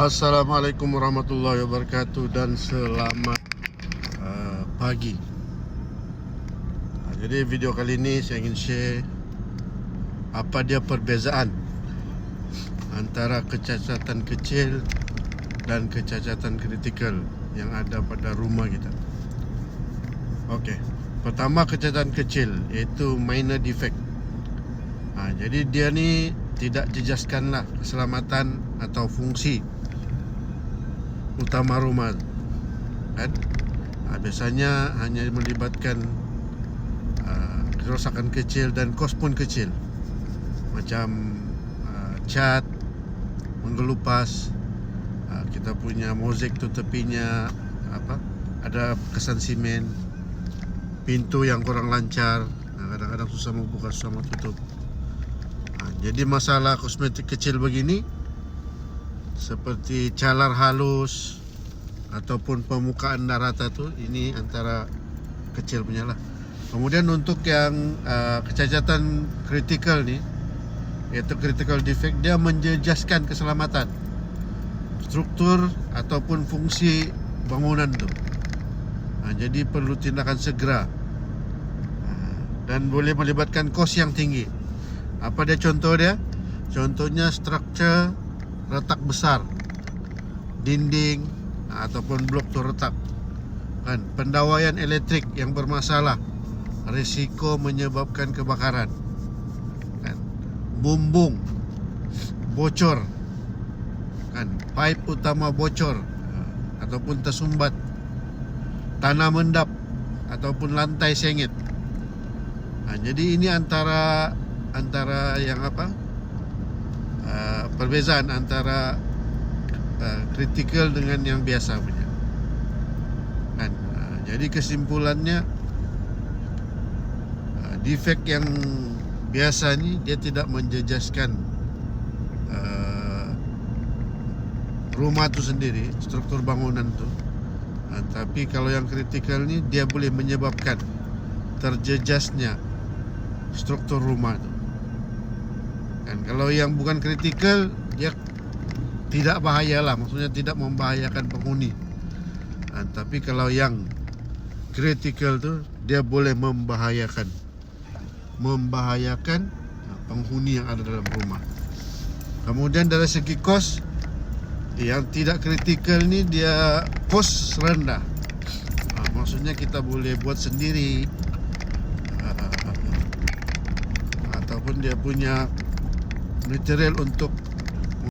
Assalamualaikum warahmatullahi wabarakatuh dan selamat uh, pagi. Jadi video kali ini saya ingin share apa dia perbezaan antara kecacatan kecil dan kecacatan kritikal yang ada pada rumah kita. Okey. Pertama kecacatan kecil iaitu minor defect. Ha, jadi dia ni tidak jejaskanlah keselamatan atau fungsi utama rumah. Kan? Ha, biasanya hanya melibatkan uh, kerosakan kecil dan kos pun kecil. Macam uh, cat menggelupas uh, kita punya mozaik tu tepinya apa ada kesan simen pintu yang kurang lancar kadang-kadang susah membuka susah mau tutup Ha, jadi masalah kosmetik kecil begini seperti calar halus ataupun permukaan dah rata tu ini antara kecil punya lah. Kemudian untuk yang uh, kecacatan kritikal ni iaitu critical defect dia menjejaskan keselamatan struktur ataupun fungsi bangunan tu. Ha, jadi perlu tindakan segera. Ha, dan boleh melibatkan kos yang tinggi. Apa dia contoh dia? Contohnya struktur retak besar. Dinding ataupun blok tu retak. Kan, pendawaian elektrik yang bermasalah. Risiko menyebabkan kebakaran. Kan, bumbung bocor. Kan, pipe utama bocor ataupun tersumbat. Tanah mendap ataupun lantai sengit. Ha, jadi ini antara antara yang apa uh, perbezaan antara uh, kritikal dengan yang biasa punya. Kan? Uh, jadi kesimpulannya uh, defect yang biasa ni dia tidak menjejaskan uh, rumah tu sendiri struktur bangunan tu. Uh, tapi kalau yang kritikal ni dia boleh menyebabkan terjejasnya struktur rumah tu kan kalau yang bukan kritikal dia tidak bahaya lah. Maksudnya tidak membahayakan penghuni. Ha, tapi kalau yang kritikal tu dia boleh membahayakan. Membahayakan ha, penghuni yang ada dalam rumah. Kemudian dari segi kos yang tidak kritikal ni dia kos rendah. Ha, maksudnya kita boleh buat sendiri. Ha, ataupun dia punya material untuk